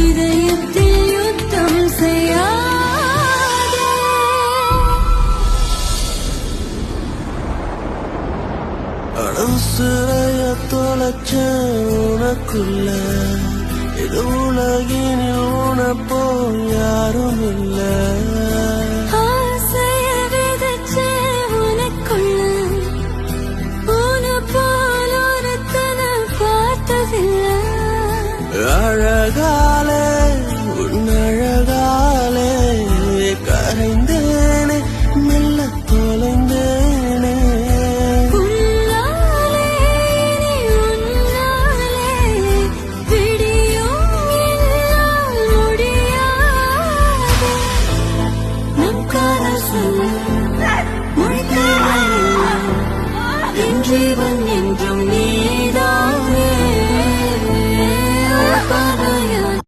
இதயத்தில் தொலைச்ச உனக்குள்ள இது உலகினில் போல் யாரும் இல்லை அழகாலே உன் அழகாலே கரைந்தேனே மெல்ல தொலைந்தேனே. ஜீவன் என்றும் நீ